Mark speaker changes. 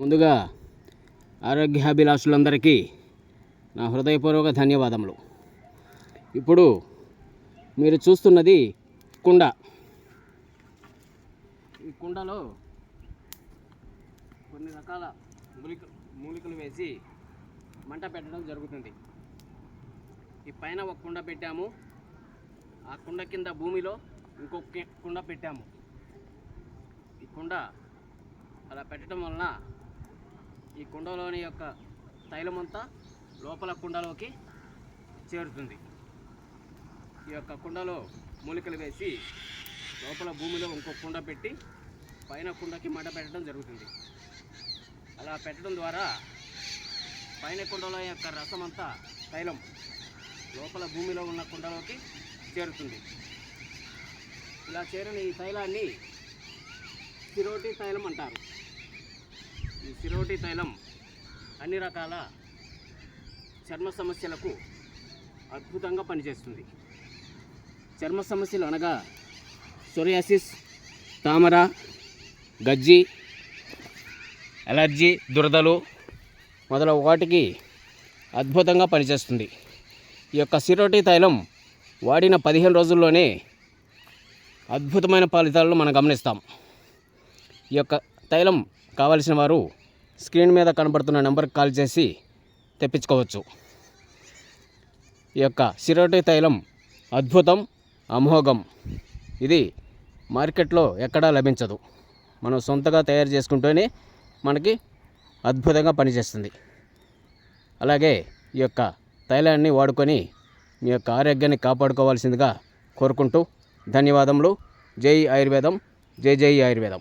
Speaker 1: ముందుగా ఆరోగ్యాభిలాషులందరికీ నా హృదయపూర్వక ధన్యవాదములు. ఇప్పుడు మీరు చూస్తున్నది కుండ. ఈ కుండలో కొన్ని రకాల మూలిక మూలికలు వేసి మంట పెట్టడం జరుగుతుంది. ఈ పైన ఒక కుండ పెట్టాము. ఆ కుండ కింద భూమిలో ఇంకొక కుండ పెట్టాము. ఈ కుండ అలా పెట్టడం వలన ఈ కుండలోని యొక్క తైలమంతా లోపల కుండలోకి చేరుతుంది. ఈ యొక్క కుండలో మూలికలు వేసి లోపల భూమిలో ఇంకో కుండ పెట్టి పైన కుండకి మంట పెట్టడం జరుగుతుంది. అలా పెట్టడం ద్వారా పైన కుండలో యొక్క రసం అంతా తైలం లోపల భూమిలో ఉన్న కుండలోకి చేరుతుంది. ఇలా చేరిన ఈ తైలాన్ని చిరోటి తైలం అంటారు. సిరోటి తైలం అన్ని రకాల చర్మ సమస్యలకు అద్భుతంగా పనిచేస్తుంది. చర్మ సమస్యలు అనగా సొరియాసిస్ తామర గజ్జి ఎలర్జీ దురదలు మొదలగు వాటికి అద్భుతంగా పనిచేస్తుంది. ఈ యొక్క సిరోటి తైలం వాడిన పదిహేను రోజుల్లోనే అద్భుతమైన ఫలితాలను మనం గమనిస్తాం. ఈ యొక్క తైలం కావలసిన వారు స్క్రీన్ మీద కనబడుతున్న నెంబర్కి కాల్ చేసి తెప్పించుకోవచ్చు. ఈ యొక్క సిరోటి తైలం అద్భుతం అమోఘం. ఇది మార్కెట్లో ఎక్కడా లభించదు. మనం సొంతగా తయారు చేసుకుంటేనే మనకి అద్భుతంగా పనిచేస్తుంది. అలాగే ఈ యొక్క తైలాన్ని వాడుకొని మీ యొక్క ఆరోగ్యాన్ని కాపాడుకోవాల్సిందిగా కోరుకుంటూ ధన్యవాదములు. జై ఆయుర్వేదం. జై జై ఆయుర్వేదం.